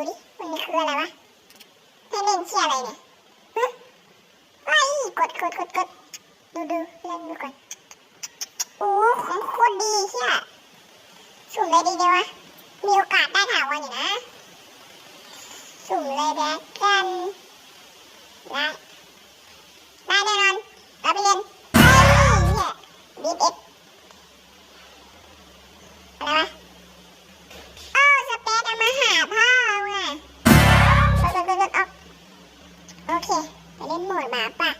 ูดิ มันคืออะไรวะเล่นเล่นเชี่ยอะไรเนี่ยฮึไอ้กดกดกดกดดูดูเล่นดูก่อนโอ้ของโคตรดีเชี่ยสุ่มเลยดีเดียววะมีโอกาสได้ถาวรอยู่นะ สุ่มเลยแบ๊กกันนะได้แน่นอนเราไปเรียนเฮ้ยเบีเอ็ดอะไรวะ เคไปเล่นโหมดหมาป่ะ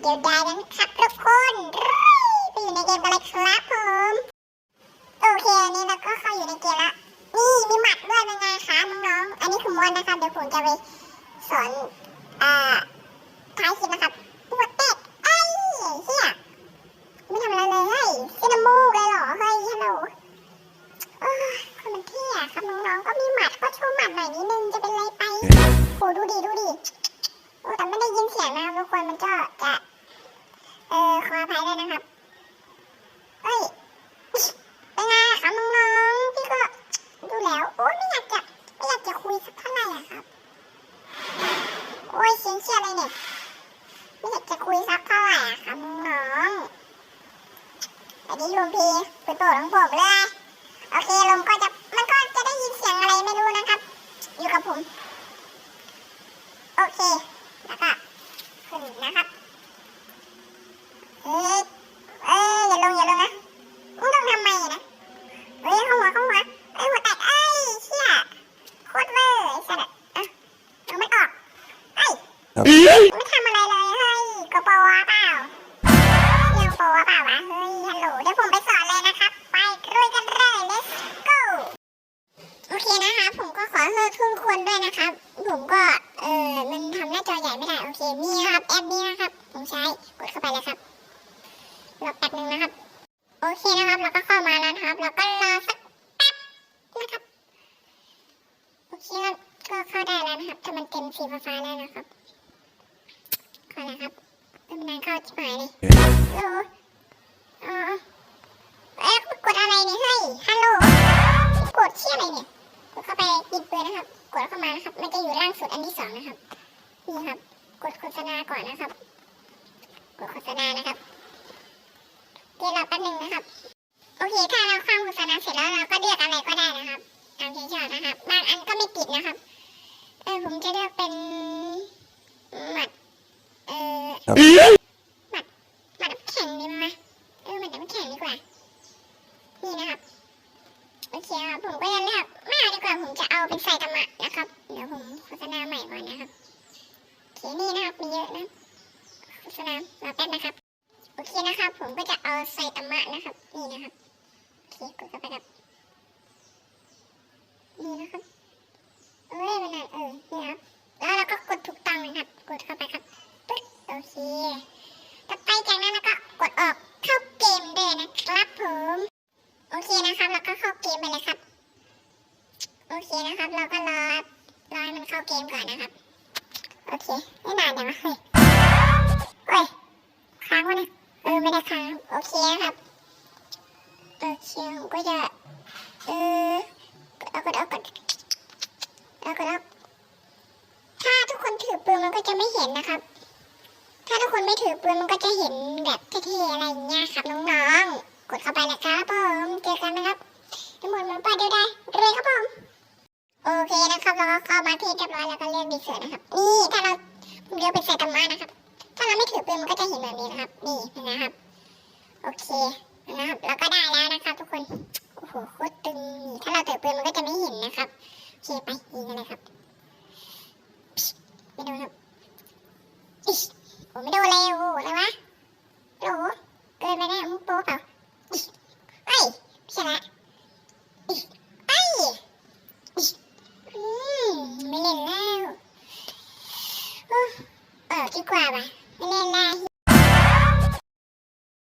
เดี๋ยวได้กันครับทุกคนไปอยู่ในเกมกันเลยครับผม โอเคอันนี้เราก็เข้าอยู่ในเกมละนี่มีหมัดด้วยเป็นไงคะน้องๆอันนี้คือมวนนะครับเดี๋ยวผมจะไปสอนอ่าท้ายคลิปนะครับปวดเตะไอ้เหี้ยไม่ทำอะไรเลยเฮ้ยซินมูกเลยเหรอเฮ้ยฮัลโหลเอ้ยคนมันเท่อะครับน้องๆก็มีหมัดก็โชว์หมัดหน่อยนิดนึงจะเป็นไรไปโหดูดิดูดิ แต่ไม่ได้ยินเสียงนะครับทุกคนมันก็จะ เออขออภัยด้วยนะครับเอ้ยเป็นไงอะครับน้องๆพี่ก็ดูแล้วโอ้ยไม่อยากจะไม่อยากจะคุยสักเท่าไหร่อะครับโอ้ยเสียงเชียอะไรเนี่ยไม่อยากจะคุยสักเท่าไหร่อะครับน้องๆอันนี้ลุงพีเป็นโปรดของผมเลยโอเคลมก็จะมันก็จะได้ยินเสียงอะไรไม่รู้นะครับ อยู่กับผม โอเค แล้วก็ขึ้นนะครับ เอ้ยเอ้ยอย่าลงอย่าลงนะมึงต้องทำไมนะเฮ้ยเข้าหัวเข้าหัวเอ้ยหัวแตกเอ้ยเชี่ยโคตรเวอร์ไอ้สัตว์อะอะเอามันออกเอ้ยไม่ทำอะไรเลยเฮ้ยกโปรวะเปล่ายังโปรวะเปล่าวะเฮ้ยฮัลโหลเดี๋ยวผมไปสอนเลยนะครับ ไปลุยกันเลย let's go โอเคนะคะผมก็ขอโทษทุกคนด้วยนะครับ ผมก็เออมันทำหน้าจอใหญ่ไม่ได้โอเคนี่ครับแอปนี้นะครับ ผมใช้กดเข้าไปเลยครับรอแป๊บนึงนะครับ โอเคนะครับแล้วก็เข้ามาแล้วนะครับแล้วก็รอสักแป๊บนะครับโอเคครับก็เข้าได้แล้วนะครับถ้ามันเต็มสีฟ้าๆแล้วนะครับ เข้าแล้วครับเริ่มนานเข้าชิบหายเลยโอ้อ๋อเอ๊ะกดอะไรเนี่ยเฮ้ยฮัลโหลกดเชี่ยอะไรเนี่ยกดเข้าไปปิดเบอร์นะครับ กดเข้ามานะครับ มันจะอยู่ล่างสุดอันที่สองนะครับนี่ครับ กดโฆษณาก่อนนะครับ กดโฆษณานะครับเดี๋ยวรอแป๊บนึงนะครับโอเคถ้าเราเข้าโฆษณาเสร็จแล้วเราก็เลือกอะไรก็ได้นะครับตามที่ชอบนะครับบางอันก็ไม่ติดนะครับเออผมจะเลือกเป็นหมัด เออหมัดมัดน้ำแข็งดีไหมเออหมัดน้ำแข็งดีกว่า นี่นะครับ โอเคครับผมก็จะเลือกไม่เอาดีกว่าผมจะเอาเป็นไซตามะนะครับ เดี๋ยวผมโฆษณาใหม่ก่อนนะครับโอเคนี่นะครับมีเยอะนะโฆษณารอแป๊บนะครับ โอเคนะครับ ผมก็จะเอาไซตามะนะครับ นี่นะครับโอเคกดเข้าไปครับ นี่นะครับเอ้ยมันะเออนี่ครับแล้วเรา มไปเลยครับ โอเคนะครับ เราก็รอรอให้มันเข้าเกมก่อนนะครับ โอเค ไม่นานจังวะเฮ้ยเฮ้ยค้างวะเนี่ยเออไม่ได้ค้างโอเคครับโอเคผมก็จะเออเอากดเอากดเอากดเอาถ้าทุกคนถือปืนมันก็จะไม่เห็นนะครับ ถ้าทุกคนไม่ถือปืนมันก็จะเห็นแบบเท่ๆอะไรอย่างเงี้ยครับ เฉยๆนะครับ นี่ถ้าเราผมเดียวเป็นไซตามานะครับ ถ้าเราไม่ถือปืนมันก็จะเห็นแบบนี้นะครับ นี่นะครับ โอเคนะครับแล้วก็ได้แล้วนะครับ ทุกคน โอ้โหโคตรตึงถ้าเราถือปืนมันก็จะไม่เห็นนะครับ โอเคไปยิงกันเลยครับไม่โดนครับอิโอ้ไม่โดนเลยโอ้อะไรวะโอ้เกินไปแน่มึงโป๊ะเปล่าเฮ้ยชนะไอ้อืมไม่เล่นล้ ดีกว่าปะไม่เล่นหน้า